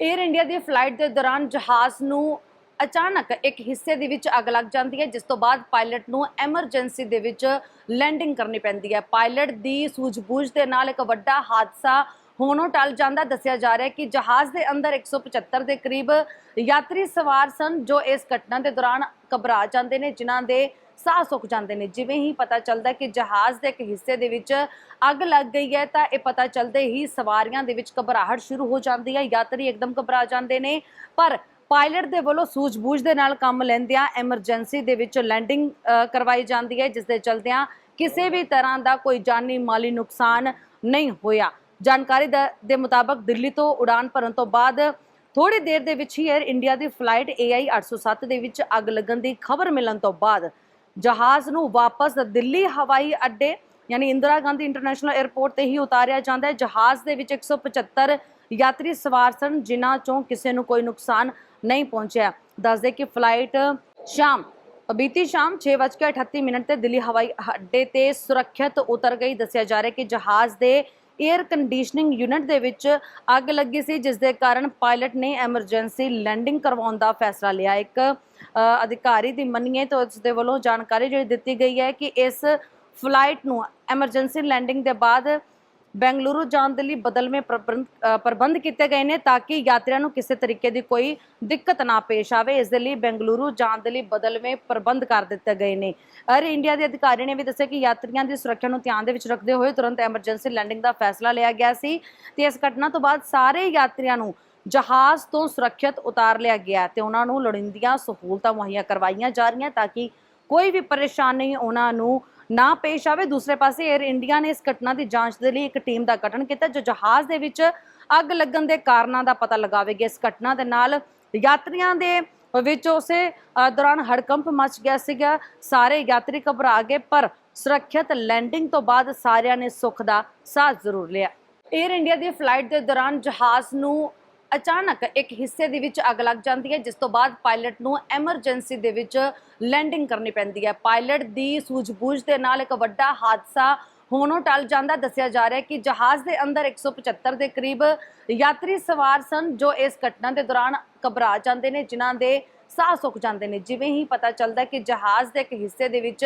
Air India ਦੀ flight ਦੇ ਦੌਰਾਨ ਜਹਾਜ਼ ਨੂੰ ਅਚਾਨਕ ਇੱਕ ਹਿੱਸੇ ਦੇ ਵਿੱਚ ਅੱਗ ਲੱਗ ਜਾਂਦੀ ਹੈ, ਜਿਸ ਤੋਂ ਬਾਅਦ ਪਾਇਲਟ ਨੂੰ ਐਮਰਜੈਂਸੀ ਦੇ ਵਿੱਚ ਲੈਂਡਿੰਗ ਕਰਨੀ ਪੈਂਦੀ ਹੈ। ਪਾਇਲਟ ਦੀ ਸੂਝ-ਬੂਝ ਦੇ ਨਾਲ ਇੱਕ ਵੱਡਾ ਹਾਦਸਾ ਹੁਣ ਉਹ ਟਲ ਜਾਂਦਾ, ਦੱਸਿਆ ਜਾ ਰਿਹਾ ਕਿ ਜਹਾਜ਼ ਦੇ ਅੰਦਰ 175 ਦੇ ਕਰੀਬ ਯਾਤਰੀ ਸਵਾਰ ਸਨ ਜੋ ਇਸ ਘਟਨਾ ਦੇ ਦੌਰਾਨ ਘਬਰਾ ਜਾਂਦੇ ਨੇ, ਜਿਨ੍ਹਾਂ ਦੇ ਸਾਹ ਸੁੱਕ ਜਾਂਦੇ ਨੇ। ਜਿਵੇਂ ਹੀ ਪਤਾ ਚੱਲਦਾ ਕਿ ਜਹਾਜ਼ ਦੇ ਇੱਕ ਹਿੱਸੇ ਦੇ ਵਿੱਚ ਅੱਗ ਲੱਗ ਗਈ ਹੈ, ਤਾਂ ਇਹ ਪਤਾ ਚੱਲਦੇ ਹੀ ਸਵਾਰੀਆਂ ਦੇ ਵਿੱਚ ਘਬਰਾਹਟ ਸ਼ੁਰੂ ਹੋ ਜਾਂਦੀ ਹੈ। ਯਾਤਰੀ ਇੱਕਦਮ ਘਬਰਾ ਜਾਂਦੇ ਨੇ, ਪਰ ਪਾਇਲਟ ਦੇ ਵੱਲੋਂ ਸੂਝ-ਬੂਝ ਦੇ ਨਾਲ ਕੰਮ ਲੈਂਦਿਆਂ ਐਮਰਜੈਂਸੀ ਦੇ ਵਿੱਚ ਲੈਂਡਿੰਗ ਕਰਵਾਈ ਜਾਂਦੀ ਹੈ, ਜਿਸ ਦੇ ਚਲਦਿਆਂ ਕਿਸੇ ਵੀ ਤਰ੍ਹਾਂ ਦਾ ਕੋਈ ਜਾਨੀ ਮਾਲੀ ਨੁਕਸਾਨ ਨਹੀਂ ਹੋਇਆ। ਜਾਣਕਾਰੀ ਦਾ- ਦੇ ਮੁਤਾਬਕ ਦਿੱਲੀ ਤੋਂ ਉਡਾਨ ਭਰਨ ਤੋਂ ਬਾਅਦ ਥੋੜੀ ਦੇਰ ਦੇ ਵਿੱਚ ਹੀ 에ਅਰ ਇੰਡੀਆ ਦੀ ਫਲਾਈਟ AI 807 ਦੇ ਵਿੱਚ ਅੱਗ ਲੱਗਣ ਦੀ ਖਬਰ ਮਿਲਣ ਤੋਂ ਬਾਅਦ ਜਹਾਜ਼ ਨੂੰ ਵਾਪਸ ਦਿੱਲੀ ਹਵਾਈ ਅੱਡੇ, ਯਾਨੀ ਇੰਦਰਾ ਗਾਂਧੀ ਇੰਟਰਨੈਸ਼ਨਲ 에ਅਰਪੋਰਟ ਤੇ ਹੀ ਉਤਾਰਿਆ ਜਾਂਦਾ ਹੈ। ਜਹਾਜ਼ ਦੇ ਵਿੱਚ 175 ਯਾਤਰੀ ਸਵਾਰ ਸਨ, ਜਿਨ੍ਹਾਂ ਚੋਂ ਕਿਸੇ ਨੂੰ ਕੋਈ ਨੁਕਸਾਨ ਨਹੀਂ ਪਹੁੰਚਿਆ। ਦੱਸਦੇ ਕਿ ਫਲਾਈਟ ਸ਼ਾਮ, ਬੀਤੀ ਸ਼ਾਮ 6:38 ਮਿੰਟ ਤੇ ਦਿੱਲੀ ਹਵਾਈ ਅੱਡੇ ਤੇ ਸੁਰੱਖਿਅਤ ਉਤਰ ਗਈ। ਦੱਸਿਆ ਜਾ ਰਿਹਾ ਕਿ ਜਹਾਜ਼ ਦੇ 에ਅਰ ਕੰਡੀਸ਼ਨਿੰਗ ਯੂਨਿਟ ਦੇ ਵਿੱਚ ਅੱਗ ਲੱਗੀ ਸੀ, ਜਿਸ ਦੇ ਕਾਰਨ ਪਾਇਲਟ ਨੇ ਐਮਰਜੈਂਸੀ ਲੈਂਡਿੰਗ ਕਰਵਾਉਣ ਦਾ ਫੈਸਲਾ ਲਿਆ। ਇੱਕ ਅਧਿਕਾਰੀ ਦੀ ਮੰਨੀਏ ਤਾਂ ਉਸ ਦੇ ਵੱਲੋਂ ਜਾਣਕਾਰੀ ਜਿਹੜੀ ਦਿੱਤੀ ਗਈ ਹੈ ਕਿ ਇਸ ਫਲਾਈਟ ਨੂੰ ਐਮਰਜੈਂਸੀ ਲੈਂਡਿੰਗ ਦੇ ਬਾਅਦ ਬੈਂਗਲੁਰੂ ਜਾਣ ਦੇ ਲਈ ਬਦਲਵੇਂ ਪ੍ਰਬੰਧ ਕੀਤੇ ਗਏ ਨੇ ਤਾਂ ਕਿ ਯਾਤਰੀਆਂ ਨੂੰ ਕਿਸੇ ਤਰੀਕੇ ਦੀ ਕੋਈ ਦਿੱਕਤ ਨਾ ਪੇਸ਼ ਆਵੇ। ਇਸ ਦੇ ਲਈ ਬੈਂਗਲੁਰੂ ਜਾਣ ਦੇ ਲਈ ਬਦਲਵੇਂ ਪ੍ਰਬੰਧ ਕਰ ਦਿੱਤੇ ਗਏ ਨੇ। 에ਅਰ ਇੰਡੀਆ ਦੇ ਅਧਿਕਾਰੀ ਨੇ ਵੀ ਦੱਸਿਆ ਕਿ ਯਾਤਰੀਆਂ ਦੀ ਸੁਰੱਖਿਆ ਨੂੰ ਧਿਆਨ ਦੇ ਵਿੱਚ ਰੱਖਦੇ ਹੋਏ ਤੁਰੰਤ ਐਮਰਜੈਂਸੀ ਲੈਂਡਿੰਗ ਦਾ ਫੈਸਲਾ ਲਿਆ ਗਿਆ ਸੀ ਤੇ ਇਸ ਘਟਨਾ ਤੋਂ ਬਾਅਦ ਸਾਰੇ ਯਾਤਰੀਆਂ ਨੂੰ ਜਹਾਜ਼ ਤੋਂ ਸੁਰੱਖਿਅਤ ਉਤਾਰ ਲਿਆ ਗਿਆ ਤੇ ਉਹਨਾਂ ਨੂੰ ਲੋੜੀਂਦੀਆਂ ਸਹੂਲਤਾਂ ਮੁਹੱਈਆ ਕਰਵਾਈਆਂ ਜਾ ਰਹੀਆਂ ਤਾਂ ਕਿ ਕੋਈ ਵੀ ਪਰੇਸ਼ਾਨੀ ਉਹਨਾਂ ਨੂੰ ਨਾ ਪੇਸ਼ ਆਵੇ। ਦੂਸਰੇ ਪਾਸੇ 에ਅਰ ਇੰਡੀਆ ਨੇ ਇਸ ਘਟਨਾ ਦੀ ਜਾਂਚ ਦੇ ਲਈ ਇੱਕ ਟੀਮ ਦਾ ਗਠਨ ਕੀਤਾ, ਜੋ ਜਹਾਜ਼ ਦੇ ਵਿੱਚ ਅੱਗ ਲੱਗਣ ਦੇ ਕਾਰਨਾਂ ਦਾ ਪਤਾ ਲਗਾਵੇਗੀ। ਇਸ ਘਟਨਾ ਦੇ ਨਾਲ ਯਾਤਰੀਆਂ ਦੇ ਵਿੱਚ ਉਸੇ ਦੌਰਾਨ ਹੜਕੰਪ ਮਚ ਗਿਆ ਸੀਗਾ। ਸਾਰੇ ਯਾਤਰੀ ਘਬਰਾ ਗਏ, ਪਰ ਸੁਰੱਖਿਅਤ ਲੈਂਡਿੰਗ ਤੋਂ ਬਾਅਦ ਸਾਰਿਆਂ ਨੇ ਸੁੱਖ ਦਾ ਸਾਹ ਜ਼ਰੂਰ ਲਿਆ। 에ਅਰ ਇੰਡੀਆ ਦੀ ਫਲਾਈਟ ਦੇ ਦੌਰਾਨ ਜਹਾਜ਼ ਨੂੰ ਅਚਾਨਕ ਇੱਕ ਹਿੱਸੇ ਦੇ ਵਿੱਚ ਅੱਗ ਲੱਗ ਜਾਂਦੀ ਹੈ, ਜਿਸ ਤੋਂ ਬਾਅਦ ਪਾਇਲਟ ਨੂੰ ਐਮਰਜੈਂਸੀ ਦੇ ਵਿੱਚ ਲੈਂਡਿੰਗ ਕਰਨੀ ਪੈਂਦੀ ਹੈ। ਪਾਇਲਟ ਦੀ ਸੂਝ-ਬੂਝ ਦੇ ਨਾਲ ਇੱਕ ਵੱਡਾ ਹਾਦਸਾ ਹੋਣੋਂ ਟਲ ਜਾਂਦਾ ਦੱਸਿਆ ਜਾ ਰਿਹਾ ਕਿ ਜਹਾਜ਼ ਦੇ ਅੰਦਰ 175 ਦੇ ਕਰੀਬ ਯਾਤਰੀ ਸਵਾਰ ਸਨ, ਜੋ ਇਸ ਘਟਨਾ ਦੇ ਦੌਰਾਨ ਘਬਰਾ ਜਾਂਦੇ ਨੇ, ਜਿਨ੍ਹਾਂ ਦੇ ਸਾਹ ਸੁੱਕ ਜਾਂਦੇ ਨੇ। ਜਿਵੇਂ ਹੀ ਪਤਾ ਚੱਲਦਾ ਕਿ ਜਹਾਜ਼ ਦੇ ਇੱਕ ਹਿੱਸੇ ਦੇ ਵਿੱਚ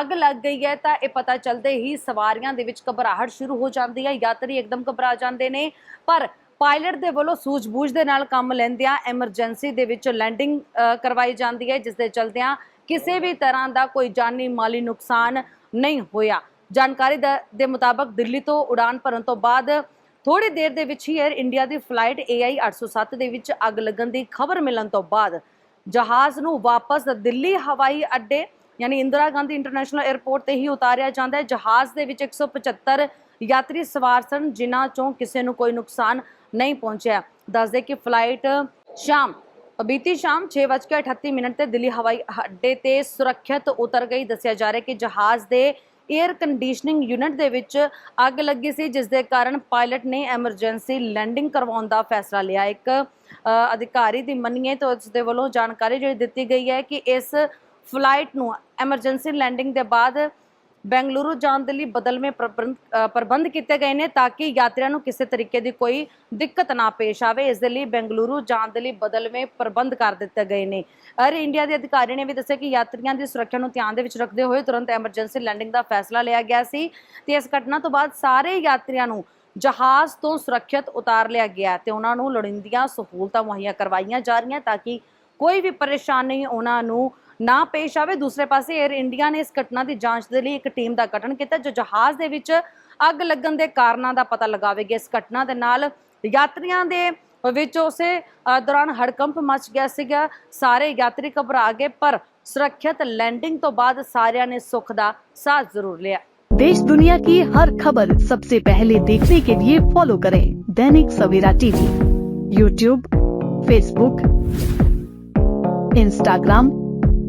ਅੱਗ ਲੱਗ ਗਈ ਹੈ, ਤਾਂ ਇਹ ਪਤਾ ਚੱਲਦੇ ਹੀ ਸਵਾਰੀਆਂ ਦੇ ਵਿੱਚ ਘਬਰਾਹਟ ਸ਼ੁਰੂ ਹੋ ਜਾਂਦੀ ਹੈ। ਯਾਤਰੀ ਇੱਕਦਮ ਘਬਰਾ ਜਾਂਦੇ ਨੇ, ਪਰ ਪਾਇਲਟ ਦੇ ਵੱਲੋਂ ਸੂਝ-ਬੂਝ ਦੇ ਨਾਲ ਕੰਮ ਲੈਂਦਿਆਂ ਐਮਰਜੈਂਸੀ ਦੇ ਵਿੱਚ ਲੈਂਡਿੰਗ ਕਰਵਾਈ ਜਾਂਦੀ ਹੈ, ਜਿਸ ਦੇ ਚਲਦਿਆਂ ਕਿਸੇ ਵੀ ਤਰ੍ਹਾਂ ਦਾ ਕੋਈ ਜਾਨੀ ਮਾਲੀ ਨੁਕਸਾਨ ਨਹੀਂ ਹੋਇਆ। ਜਾਣਕਾਰੀ ਦਾ- ਦੇ ਮੁਤਾਬਕ ਦਿੱਲੀ ਤੋਂ ਉਡਾਨ ਭਰਨ ਤੋਂ ਬਾਅਦ ਥੋੜੀ ਦੇਰ ਦੇ ਵਿੱਚ ਹੀ 에ਅਰ ਇੰਡੀਆ ਦੀ ਫਲਾਈਟ AI 807 ਦੇ ਵਿੱਚ ਅੱਗ ਲੱਗਣ ਦੀ ਖਬਰ ਮਿਲਣ ਤੋਂ ਬਾਅਦ ਜਹਾਜ਼ ਨੂੰ ਵਾਪਸ ਦਿੱਲੀ ਹਵਾਈ ਅੱਡੇ ਯਾਨੀ ਇੰਦਰਾ ਗਾਂਧੀ ਇੰਟਰਨੈਸ਼ਨਲ 에ਅਰਪੋਰਟ ਤੇ ਹੀ ਉਤਾਰਿਆ ਜਾਂਦਾ ਹੈ। ਜਹਾਜ਼ ਦੇ ਵਿੱਚ 175 ਯਾਤਰੀ ਸਵਾਰ ਸਨ, ਜਿਨ੍ਹਾਂ ਚੋਂ ਕਿਸੇ ਨੂੰ ਕੋਈ ਨੁਕਸਾਨ ਨਹੀਂ ਪਹੁੰਚਿਆ। ਦੱਸਦੇ ਕਿ ਫਲਾਈਟ ਸ਼ਾਮ, ਬੀਤੀ ਸ਼ਾਮ 6:38 ਮਿੰਟ ਤੇ ਦਿੱਲੀ ਹਵਾਈ ਅੱਡੇ ਤੇ ਸੁਰੱਖਿਅਤ ਉਤਰ ਗਈ। ਦੱਸਿਆ ਜਾ ਰਿਹਾ ਕਿ ਜਹਾਜ਼ ਦੇ 에ਅਰ ਕੰਡੀਸ਼ਨਿੰਗ ਯੂਨਿਟ ਦੇ ਵਿੱਚ ਅੱਗ ਲੱਗੀ ਸੀ, ਜਿਸ ਦੇ ਕਾਰਨ ਪਾਇਲਟ ਨੇ ਐਮਰਜੈਂਸੀ ਲੈਂਡਿੰਗ ਕਰਵਾਉਣ ਦਾ ਫੈਸਲਾ ਲਿਆ। ਇੱਕ ਅਧਿਕਾਰੀ ਦੀ ਮੰਨੀਏ ਤਾਂ ਉਸ ਦੇ ਵੱਲੋਂ ਜਾਣਕਾਰੀ ਜਿਹੜੀ ਦਿੱਤੀ ਗਈ ਹੈ ਕਿ ਇਸ ਫਲਾਈਟ ਨੂੰ ਐਮਰਜੈਂਸੀ ਲੈਂਡਿੰਗ ਦੇ ਬਾਅਦ ਬੈਂਗਲੁਰੂ ਜਾਣ ਦੇ ਲਈ ਬਦਲਵੇਂ ਪ੍ਰਬੰਧ ਪ੍ਰਬੰਧ ਕੀਤੇ ਗਏ ਨੇ ਤਾਂ ਕਿ ਯਾਤਰੀਆਂ ਨੂੰ ਕਿਸੇ ਤਰੀਕੇ ਦੀ ਕੋਈ ਦਿੱਕਤ ਨਾ ਪੇਸ਼ ਆਵੇ। ਇਸ ਦੇ ਲਈ ਬੈਂਗਲੁਰੂ ਜਾਣ ਦੇ ਲਈ ਬਦਲਵੇਂ ਪ੍ਰਬੰਧ ਕਰ ਦਿੱਤੇ ਗਏ ਨੇ। 에ਅਰ ਇੰਡੀਆ ਦੇ ਅਧਿਕਾਰੀ ਨੇ ਵੀ ਦੱਸਿਆ ਕਿ ਯਾਤਰੀਆਂ ਦੀ ਸੁਰੱਖਿਆ ਨੂੰ ਧਿਆਨ ਦੇ ਵਿੱਚ ਰੱਖਦੇ ਹੋਏ ਤੁਰੰਤ ਐਮਰਜੈਂਸੀ ਲੈਂਡਿੰਗ ਦਾ ਫੈਸਲਾ ਲਿਆ ਗਿਆ ਸੀ ਤੇ ਇਸ ਘਟਨਾ ਤੋਂ ਬਾਅਦ ਸਾਰੇ ਯਾਤਰੀਆਂ ਨੂੰ ਜਹਾਜ਼ ਤੋਂ ਸੁਰੱਖਿਅਤ ਉਤਾਰ ਲਿਆ ਗਿਆ ਤੇ ਉਹਨਾਂ ਨੂੰ ਲੋੜੀਂਦੀਆਂ ਸਹੂਲਤਾਂ ਮੁਹੱਈਆ ਕਰਵਾਈਆਂ ਜਾ ਰਹੀਆਂ ਤਾਂ ਕਿ ਕੋਈ ਵੀ ਪਰੇਸ਼ਾਨੀ ਉਹਨਾਂ ਨੂੰ ਨਾ ਪੇਸ਼ ਆਵੇ। ਦੂਸਰੇ ਪਾਸੇ 에ਅਰ ਇੰਡੀਆ ਨੇ ਇਸ ਘਟਨਾ ਦੀ ਜਾਂਚ ਦੇ ਲਈ ਇੱਕ ਟੀਮ ਦਾ ਗਠਨ ਕੀਤਾ, ਜੋ ਜਹਾਜ਼ ਦੇ ਵਿੱਚ ਅੱਗ ਲੱਗਣ ਦੇ ਕਾਰਨਾਂ ਦਾ ਪਤਾ ਲਗਾਵੇਗੀ। ਇਸ ਘਟਨਾ ਦੇ ਨਾਲ ਯਾਤਰੀਆਂ ਦੇ ਵਿੱਚ ਉਸੇ ਦੌਰਾਨ ਹੜਕੰਪ ਮਚ ਗਿਆ ਸੀਗਾ। ਸਾਰੇ ਯਾਤਰੀ ਘਬਰਾ ਗਏ, ਪਰ ਸੁਰੱਖਿਅਤ ਲੈਂਡਿੰਗ ਤੋਂ ਬਾਅਦ ਸਾਰਿਆਂ ਨੇ ਸੁੱਖ ਦਾ ਸਾਥ ਜ਼ਰੂਰ ਲਿਆ। देश दुनिया की हर खबर सबसे ਪਹਿਲੇ ਦੇਖਣੇ ਕੇ लिए फॉलो करें Dainik Savera TV YouTube Facebook Instagram